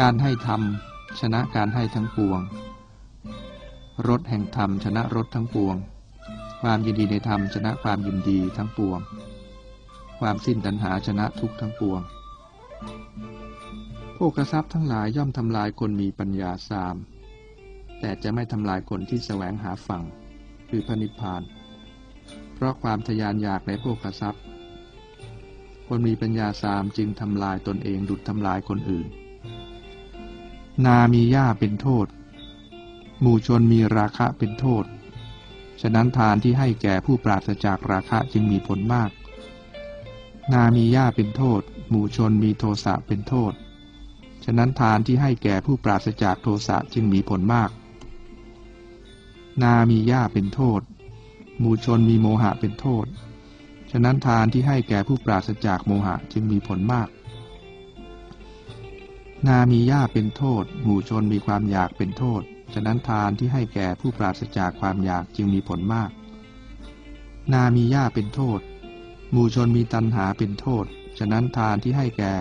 การให้ธรรมชนะการให้ทั้งปวงรถแห่งธรรมชนะรถทั้งปวง ความยินดีในธรรมชนะความยินดีทั้งปวง ความสิ้นตัณหาชนะทุกทั้งปวงภคทรัพย์ทั้งหลายย่อมทำลายคนมีปัญญาสาม แต่จะไม่ทำลายคนที่แสวงหาฝั่งคือพระนิพพาน เพราะความทยานอยากในภคทรัพย์ คนมีปัญญาสามจึงทำลายตนเองดุดทำลายคนอื่น นามีหญ้าเป็นโทษ หมู่ชนมีราคะเป็นโทษ ฉะนั้นทานที่ให้แก่ผู้ปราศจากราคะจึงมีผลมาก นามีหญ้าเป็นโทษ หมู่ชนมีโทสะเป็นโทษ ฉะนั้นทานที่ให้แก่ผู้ปราศจากโทสะจึงมีผลมาก นามีหญ้าเป็นโทษ หมู่ชนมีโมหะเป็นโทษ ฉะนั้นทานที่ให้แก่ผู้ปราศจากโมหะจึงมีผลมาก นามีหญ้าเป็นโทษ หมู่ชนมีความอยากเป็นโทษ ฉะนั้นทานที่ให้แก่ผู้ปราศจากความอยากจึงมีผลมาก นามีหญ้าเป็นโทษ หมู่ชนมีตัณหาเป็นโทษ ฉะนั้นทานที่ให้แก่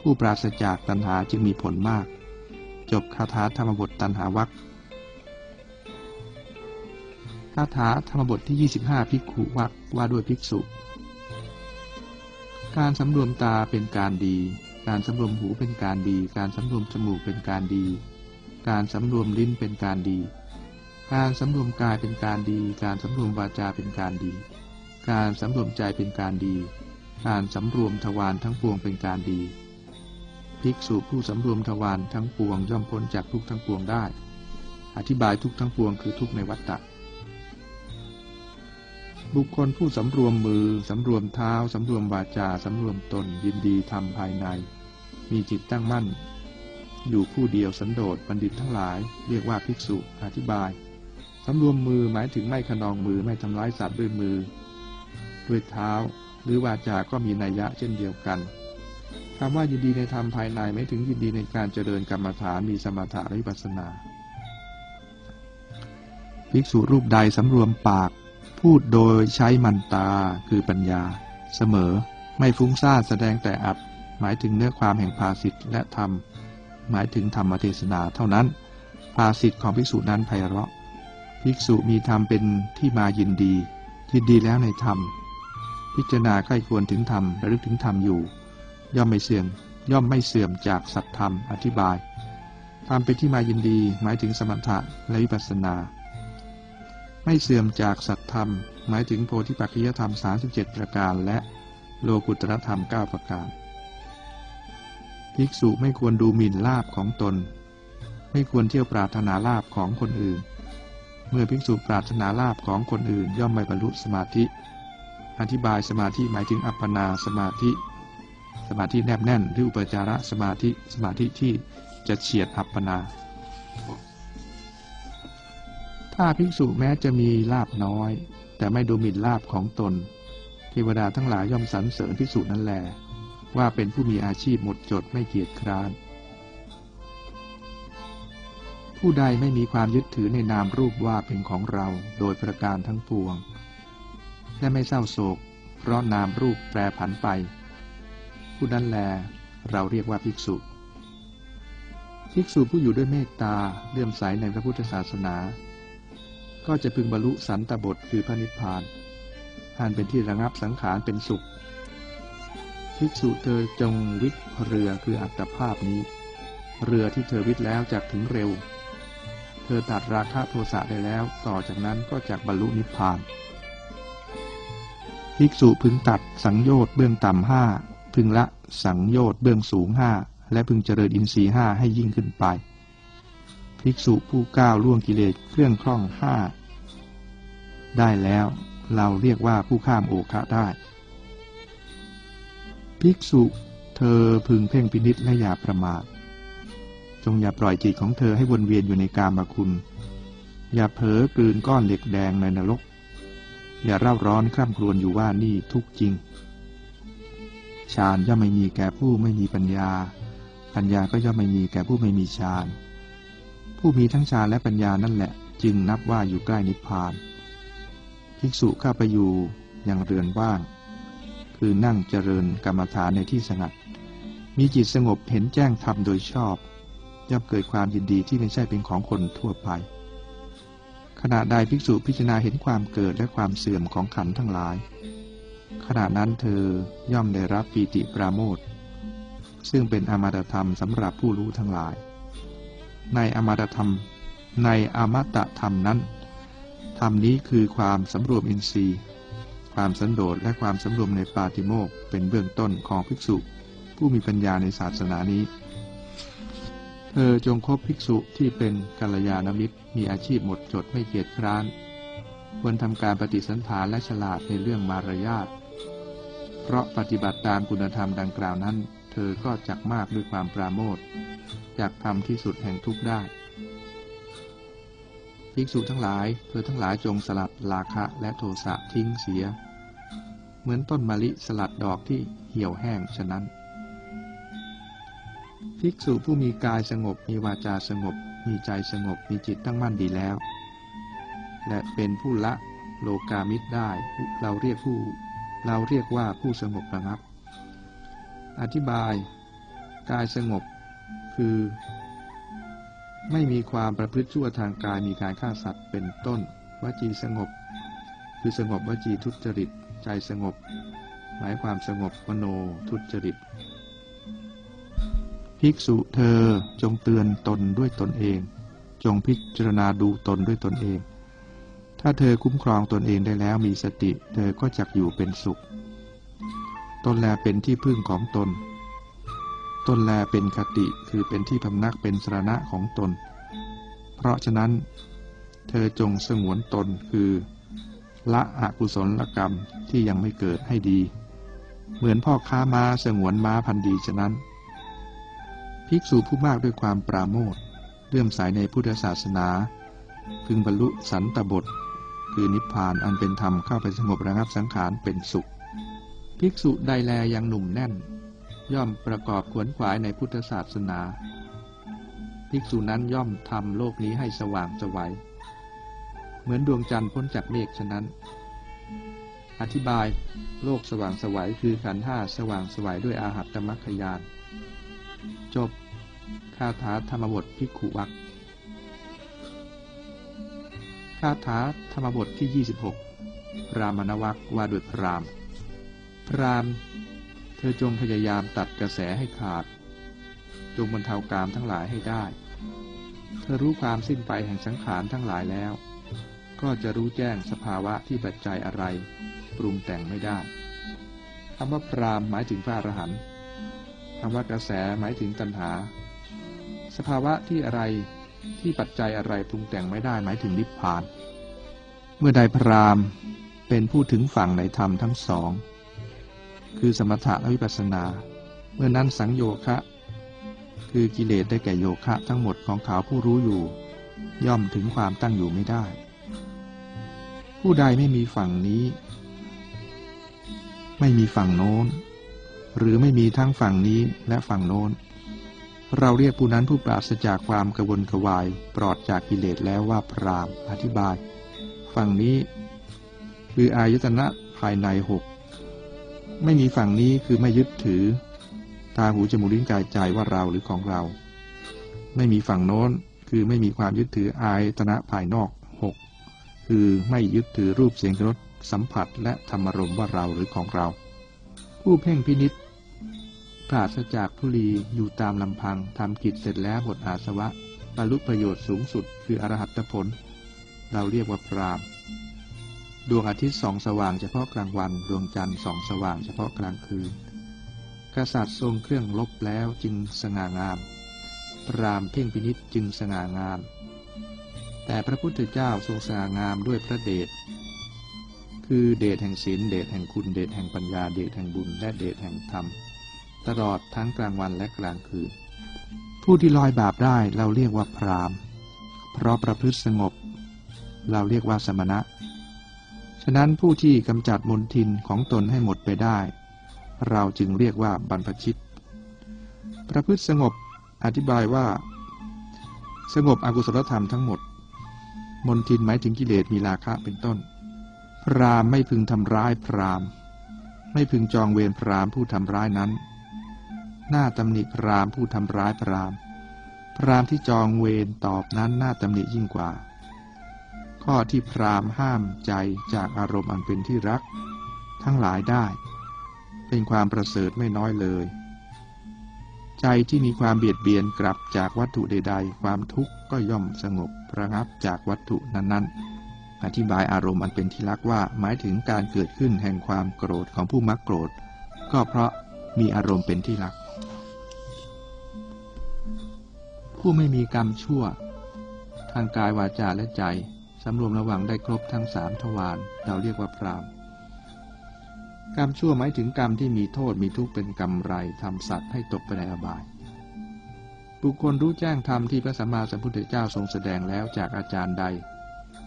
ผู้ปราศจากตัณหาจึงมีผลมาก จบคาถาธรรมบทตัณหาวัค คาถาธรรมบทที่ 25 ภิกขุวักว่าด้วยภิกษุ การสำรวมตาเป็นการดี การสำรวมหูเป็นการดี การสำรวมจมูกเป็นการดี การสำรวมลิ้นเป็นการดี การสำรวมกายเป็นการดี การสำรวมวาจาเป็นการดี การสำรวมใจเป็นการดี การสำรวมทวารทั้งปวงเป็นการดี ภิกษุผู้สำรวมทวารทั้งปวงย่อมพ้นจากทุกทั้งปวงได้ อธิบายทุกทั้งปวงคือทุกในวัฏฏะ บุคคลผู้สำรวมมือ สำรวมเท้า สำรวมวาจา สำรวมตน ยินดีทำภายใน มีจิตตั้งมั่น อยู่ผู้เดียวสันโดษบัณฑิตทั้งหลาย เรียกว่าภิกษุ อธิบาย สำรวมมือหมายถึงไม่ขนองมือไม่ทำร้ายสัตว์ด้วยมือ ด้วยเท้า หรือวาจาก็มีนัยยะเช่นเดียวกันคำว่ายินดีในธรรมภายในไม่ถึงยินดีในการเจริญกรรมฐานมีสมถะวิปัสนา ภิกษุรูปใดสำรวมปาก พูดโดยใช้มันตาคือปัญญา เสมอ ไม่ฟุ้งซ่านแสดงแต่อัดหมายถึงเนื้อความแห่งภาสิทธิและธรรม หมายถึงธรรมเทศนาเท่านั้น ภาสิทธิของภิกษุนั้นไพเราะ ภิกษุมีธรรมเป็นที่มายินดียินดีแล้วในธรรม พิจารณาใกล้ควรถึงธรรมระลึกถึงธรรมอยู่ ย่อมไม่เสื่อมย่อมไม่เสื่อมจากสัตธรรมอธิบายธรรมเป็นที่มายินดีหมายถึงสมถะและวิปัสสนา ไม่เสื่อมจากสัตธรรม หมายถึงโพธิปัจจยธรรม 37 ประการ และโลกุตรธรรม 9 ประการ ภิกษุไม่ควรดูหมิ่นลาบของตน ไม่ควรเที่ยวปรารถนาลาบของคนอื่น เมื่อภิกษุปรารถนาลาบของคนอื่น ย่อมไม่บรรลุสมาธิ อธิบายสมาธิหมายถึงอัปปนาสมาธิ สมาธิแนบแน่นหรืออุปจารสมาธิ สมาธิที่จะเฉียดอัปปนา ถ้าภิกษุแม้จะมีลาบน้อย แต่ไม่ดูหมิ่นลาบของตน เทวดาทั้งหลายย่อมสรรเสริญภิกษุนั้นแหลว่าเป็นผู้มีอาชีพหมดจดไม่เกียจคร้าน ผู้ใดไม่มีความยึดถือในนามรูปว่าเป็นของเราโดยประการทั้งปวง และไม่เศร้าโศก เพราะนามรูปแปรผันไป ผู้นั้นแล เราเรียกว่าภิกษุภิกษุผู้อยู่ด้วยเมตตาเลื่อมใสในพระพุทธศาสนา ก็จะพึงบรรลุสันตบทคือพระนิพพานอันเป็นที่ระงับสังขารเป็นสุข ภิกษุเธอจงวิทเรือคืออัตภาพนี้ เรือที่เธอวิทแล้วจากถึงเร็ว เธอตัดราคะโทสะได้แล้ว ต่อจากนั้นก็จากบรรลุนิพพาน ภิกษุพึงตัดสังโยชน์เบื้องต่ำห้าพึงละสังโยชน์เบื้องสูงห้าและพึงเจริญอินทรีย์ห้าให้ยิ่งขึ้นไป ภิกษุผู้ก้าวล่วงกิเลสเครื่องคล่องห้าได้แล้วเราเรียกว่าผู้ข้ามโอคะได้ ภิกษุเธอพึงเพ่งพินิษและอย่าประมาท จงอย่าปล่อยจิตของเธอให้วนเวียนอยู่ในกามคุณ อย่าเผลอกลืนก้อนเหล็กแดงในนรก อย่าเร่าร้อนคร่ำครวญอยู่ว่านี่ทุกจริง ฌานย่อมไม่มีแก่ผู้ไม่มีปัญญา ปัญญาก็ย่อมไม่มีแก่ผู้ไม่มีฌาน ผู้มีทั้งฌานและปัญญานั่นแหละ จึงนับว่าอยู่ใกล้นิพพาน ภิกษุเข้าไปอยู่อย่างเรือนว่าง คือนั่งเจริญกรรมฐานในที่สงัด มีจิตสงบเห็นแจ้งธรรมโดยชอบย่อมเกิดความยินดีที่ไม่ใช่เป็นของคนทั่วไป ขณะใดภิกษุพิจารณาเห็นความเกิดและความเสื่อมของขันทั้งหลาย ขณะนั้นเธอย่อมได้รับปีติปราโมทซึ่งเป็นอมตะธรรมสำหรับผู้รู้ทั้งหลาย ในอมตะธรรม ในอมตะธรรมนั้น ธรรมนี้คือความสำรวมอินทรีย์ ความสันโดษและความสำรวมในปาติโมกเป็นเบื้องต้นของภิกษุ ผู้มีปัญญาในศาสนานี้ เธอจงคบภิกษุที่เป็นกัลยาณมิตร มีอาชีพหมดจดไม่เกียจคร้าน ควรทำการปฏิสันถานและฉลาดในเรื่องมารยาท เพราะปฏิบัติตามคุณธรรมดังกล่าวนั้น เธอก็จักมากด้วยความปราโมทจักทำที่สุดแห่งทุกได้ภิกษุทั้งหลาย เธอทั้งหลายจงสลัดราคะและโทสะทิ้งเสีย เหมือนต้นมะลิสลัดดอกที่เหี่ยวแห้งฉะนั้น ภิกษุผู้มีกายสงบ มีวาจาสงบ มีใจสงบ มีจิตตั้งมั่นดีแล้ว และเป็นผู้ละโลกามิตรได้ เราเรียกผู้ เราเรียกว่าผู้สงบระงับ อธิบาย กายสงบ คือ ไม่มีความประพฤติชั่วทางกายมีการฆ่าสัตว์เป็นต้น วจีสงบ คือสงบวจีทุจริต ใจสงบ หมายความสงบมโนทุจริต ภิกษุเธอจงเตือนตนด้วยตนเอง จงพิจารณาดูตนด้วยตนเองถ้าเธอคุ้มครองตนเองได้แล้วมีสติ เธอก็จักอยู่เป็นสุข ตนแลเป็นที่พึ่งของตน ตนแลเป็นคติคือเป็นที่พำนักเป็นสรณะของตน เพราะฉะนั้น เธอจงสงวนตนคือ ละอกุศลกรรมที่ยังไม่เกิดให้ดี เหมือนพ่อค้าม้าสงวนม้าพันดีฉะนั้น ภิกษุผู้มากด้วยความปราโมทเลื่อมใสในพุทธศาสนา พึงบรรลุสันตบท คือนิพพานอันเป็นธรรมเข้าไปสงบระงับสังขารเป็นสุข ภิกษุใดแลยังหนุ่มแน่น ย่อมประกอบขวนขวายในพุทธศาสนา ภิกษุนั้นย่อมทำโลกนี้ให้สว่างสวัย เหมือนดวงจันทร์พ้นจากเมฆฉะนั้น อธิบายโลกสว่างสวัยคือขันธ์ห้าสว่างสวัยด้วยอาหัตตมัคคยาน จบคาถาธรรมบทพิกขุวักคาถาธรรมบทที่ 26 รามนวักว่าด้วยพราม พรามเธอจงพยายามตัดกระแสให้ขาด จงบรรเทากามทั้งหลายให้ได้ เธอรู้ความสิ้นไปแห่งสังขารทั้งหลายแล้ว ก็จะรู้แจ้งสภาวะที่ปัจจัยอะไร ปรุงแต่งไม่ได้คำว่าพรามหมายถึงพระอรหันต์คำว่ากระแสหมายถึงตัณหา สภาวะที่อะไรที่ปัจจัยอะไรปรุงแต่งไม่ได้หมายถึงนิพพาน เมื่อใดพรามเป็นผู้ถึงฝั่งในธรรมทั้งสอง คือสมถะและวิปัสสนา เมื่อนั้นสังโยคะ คือกิเลสได้แก่โยคะทั้งหมดของเขาผู้รู้อยู่ ย่อมถึงความตั้งอยู่ไม่ได้ ผู้ใดไม่มีฝั่งนี้ ไม่มีฝั่งโน้น หรือไม่มีทั้งฝั่งนี้และฝั่งโน้น เราเรียกผู้นั้นผู้ปราศจากความกระวนกระวายปลอดจากกิเลสแล้วว่าพรามอธิบาย ฝั่งนี้ คืออายตนะภายในหก ไม่มีฝั่งนี้คือไม่ยึดถือ ตาหูจมูกลิ้นกายใจว่าเราหรือของเรา ไม่มีฝั่งโน้นคือไม่มีความยึดถืออายตนะภายนอกหกคือไม่ยึดถือรูปเสียงรสสัมผัสและธรรมรมว่าเราหรือของเรา ผู้เพ่งพินิษปราศจากทุลีอยู่ตามลำพังทำกิจเสร็จแล้วหมดอาสวะบรรลุประโยชน์สูงสุดคืออรหัตผล เราเรียกว่าพราม ดวงอาทิตย์สองสว่างเฉพาะกลางวัน ดวงจันทร์สองสว่างเฉพาะกลางคืน กษัตริย์ทรงเครื่องลบแล้วจึงสง่างาม พรามเพ่งพินิษจึงสง่างาม แต่พระพุทธเจ้าทรงสง่างามด้วยพระเดช คือเดชแห่งศีล เดชแห่งคุณ เดชแห่งปัญญา เดชแห่งบุญ และเดชแห่งธรรม ตลอดทั้งกลางวันและกลางคืน ผู้ที่ลอยบาปได้เราเรียกว่าพราม เพราะประพฤติสงบ เราเรียกว่าสมณะ ฉะนั้นผู้ที่กำจัดมนทินของตนให้หมดไปได้ เราจึงเรียกว่าบรรพชิต ประพฤติสงบอธิบายว่า สงบอกุศลธรรมทั้งหมด มนทินหมายถึงกิเลสมีราคะเป็นต้น พรามไม่พึงทำร้ายพราม ไม่พึงจองเวรพรามผู้ทำร้ายนั้น หน้าตำหนิพรามผู้ทำร้ายพรามพรามที่จองเวรตอบนั้นหน้าตำหนิยิ่งกว่า ข้อที่พรามห้ามใจจากอารมณ์อันเป็นที่รัก ทั้งหลายได้ เป็นความประเสริฐไม่น้อยเลย ใจที่มีความเบียดเบียนกลับจากวัตถุใด ๆ ความทุกข์ก็ย่อมสงบระงับจากวัตถุนั้นๆ อธิบายอารมณ์อันเป็นที่รักว่าหมายถึงการเกิดขึ้นแห่งความโกรธของผู้มักโกรธ ก็เพราะมีอารมณ์เป็นที่รัก ผู้ไม่มีกรรมชั่ว ทางกายวาจาและใจ สำรวมระวังได้ครบทั้งสามทวารเราเรียกว่าพรามกรรมชั่วหมายถึงกรรมที่มีโทษมีทุกข์เป็นกรรมไรทำสัตว์ให้ตกไปในอบาย บุคคลรู้แจ้งธรรมที่พระสัมมาสัมพุทธเจ้าทรงแสดงแล้วจากอาจารย์ใด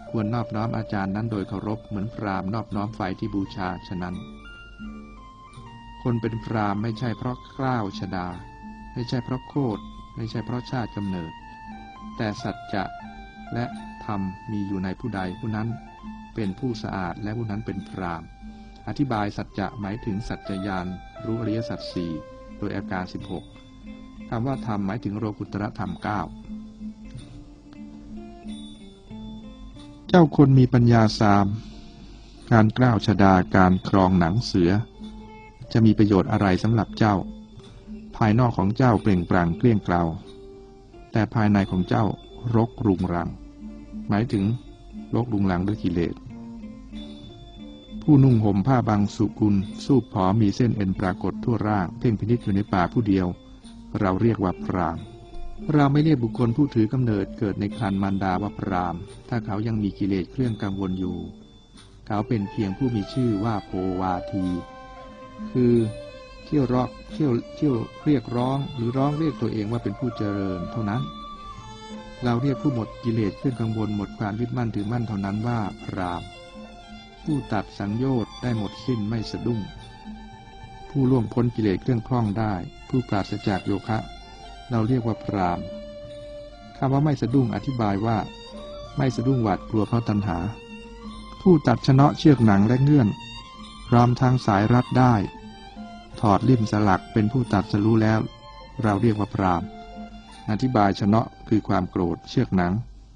ควรนอบน้อมอาจารย์นั้นโดยเคารพเหมือนพรามนอบน้อมไฟที่บูชาฉะนั้น คนเป็นพรามไม่ใช่เพราะกล้าวชดา ไม่ใช่เพราะโคตรไม่ใช่เพราะชาติกำเนิด แต่สัจจะและ ธรรมมีอยู่ในผู้ใดผู้นั้นเป็นผู้สะอาดและผู้นั้นเป็นพรามอธิบายสัจจะหมายถึงสัจจญาณรู้อริยสัจสี่โดยอาการ 16คำว่าธรรมหมายถึงโลกุตระธรรม 9 เจ้าคนมีปัญญาสามการกล้าวชดาการครองหนังเสือ จะมีประโยชน์อะไรสำหรับเจ้า ภายนอกของเจ้าเปล่งปลั่งเกลี้ยงเกลาแต่ภายในของเจ้ารกรุงรัง หมายถึงรกรุงรังด้วยกิเลส ผู้นุ่งห่มผ้าบางสุกุล สูบผอมมีเส้นเอ็นปรากฏทั่วร่าง เพ่งพินิจอยู่ในป่าผู้เดียว เราเรียกว่าพรามเราไม่เรียกบุคคลผู้ถือกำเนิดเกิดในครันมารดาว่าพราม ถ้าเขายังมีกิเลสเครื่องกังวลอยู่ เขาเป็นเพียงผู้มีชื่อว่าโพวาที คือเที่ยวร้องเที่ยวเที่ยวเรียกร้องหรือร้องเรียกตัวเองว่าเป็นผู้เจริญเท่านั้น เราเรียกผู้หมดกิเลสเครื่องกังวลหมดความยึดมั่นถือมั่นเท่านั้นว่าพรามผู้ตัดสังโยชน์ได้หมดสิ้นไม่สะดุ้ง ผู้ล่วงพ้นกิเลสเครื่องคล่องได้ ผู้ปราศจากโยคะ เราเรียกว่าพรามคำว่าไม่สะดุ้งอธิบายว่า ไม่สะดุ้งหวาดกลัวเพราะตัณหา ผู้ตัดชนะเชือกหนังและเงื่อนรอมทางสายรัดได้ ถอดลิ่มสลักเป็นผู้ตัดสรู้แล้ว เราเรียกว่าพราม อธิบายชนะคือความโกรธเชือกหนัง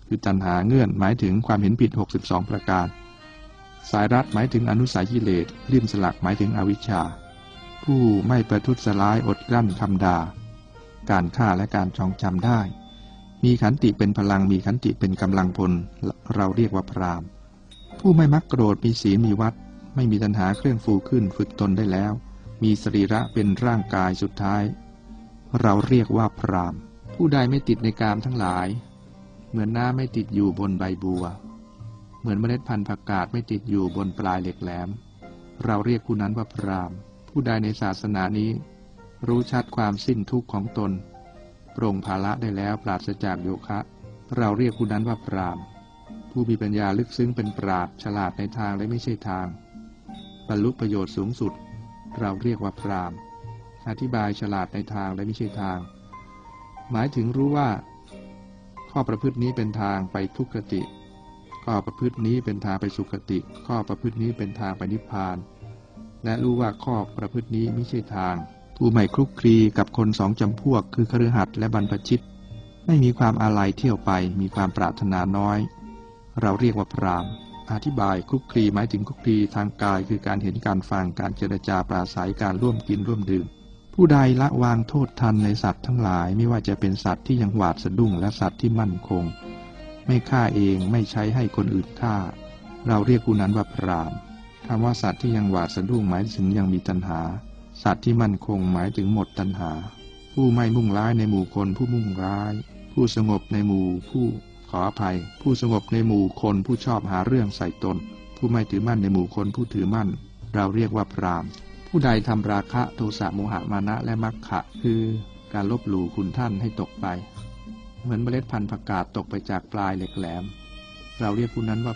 คือตัณหาเงื่อนหมายถึงความเห็นผิด 62 ประการ สายรัดหมายถึงอนุสัยกิเลสลิ่มสลักหมายถึงอวิชชา ผู้ไม่ประทุษร้ายอดกลั้นคำด่าการฆ่าและการจองจำได้ มีขันติเป็นพลังมีขันติเป็นกำลังพลเราเรียกว่าพรามผู้ไม่มักโกรธมีศีลมีวัด ไม่มีตัณหาเครื่องฟูขึ้นฝึกตนได้แล้ว มีสรีระเป็นร่างกายสุดท้าย เราเรียกว่าพราม ผู้ใดไม่ติดในกามทั้งหลาย เหมือนน้ำไม่ติดอยู่บนใบบัว เหมือนเมล็ดพันธุ์ผักกาดไม่ติดอยู่บนปลายเหล็กแหลม เราเรียกผู้นั้นว่าพรามผู้ใดในศาสนานี้ รู้ชัดความสิ้นทุกข์ของตนปรงภาระได้แล้วปราศจากโยคะ เราเรียกผู้นั้นว่าพรามผู้มีปัญญาลึกซึ้งเป็นปราดฉลาดในทางและไม่ใช่ทาง บรรลุประโยชน์สูงสุด เราเรียกว่าพรามอธิบายฉลาดในทางและไม่ใช่ทาง หมายถึงรู้ว่า ข้อประพฤตินี้เป็นทางไปทุกขติ ข้อประพฤตินี้เป็นทางไปสุขติ ข้อประพฤตินี้เป็นทางไปนิพพาน และรู้ว่าข้อประพฤตินี้ไม่ใช่ทางผู้ใหม่คลุกคลีกับคนสองจำพวก คือคฤหัสถ์และบรรพชิต ไม่มีความอาลัยเที่ยวไป มีความปรารถนาน้อย เราเรียกว่าพรามอธิบายคลุกคลีหมายถึงคลุกคลีทางกายคือการเห็นการฟังการเจรจาปราศัยการร่วมกินร่วมดื่ม ผู้ใดละวางโทษทันในสัตว์ทั้งหลายไม่ว่าจะเป็นสัตว์ที่ยังหวาดสะดุ้งและสัตว์ที่มั่นคง ไม่ฆ่าเองไม่ใช้ให้คนอื่นฆ่า เราเรียกผู้นั้นว่าพรามคำว่าสัตว์ที่ยังหวาดสะดุ้งหมายถึงยังมีตัณหา สัตว์ที่มั่นคงหมายถึงหมดตัณหา ผู้ไม่มุ่งร้ายในหมู่คนผู้มุ่งร้าย ผู้สงบในหมู่ผู้ขออภัย ผู้สงบในหมู่คนผู้ชอบหาเรื่องใส่ตน ผู้ไม่ถือมั่นในหมู่คนผู้ถือมั่น เราเรียกว่าพราม ผู้ใดทำราคะโทสะโมหะมานะและมัคคะคือการลบหลู่คุณท่านให้ตกไป เหมือนเมล็ดพันธุ์ผักกาดตกไปจากปลายเหล็กแหลม เราเรียกผู้นั้นว่า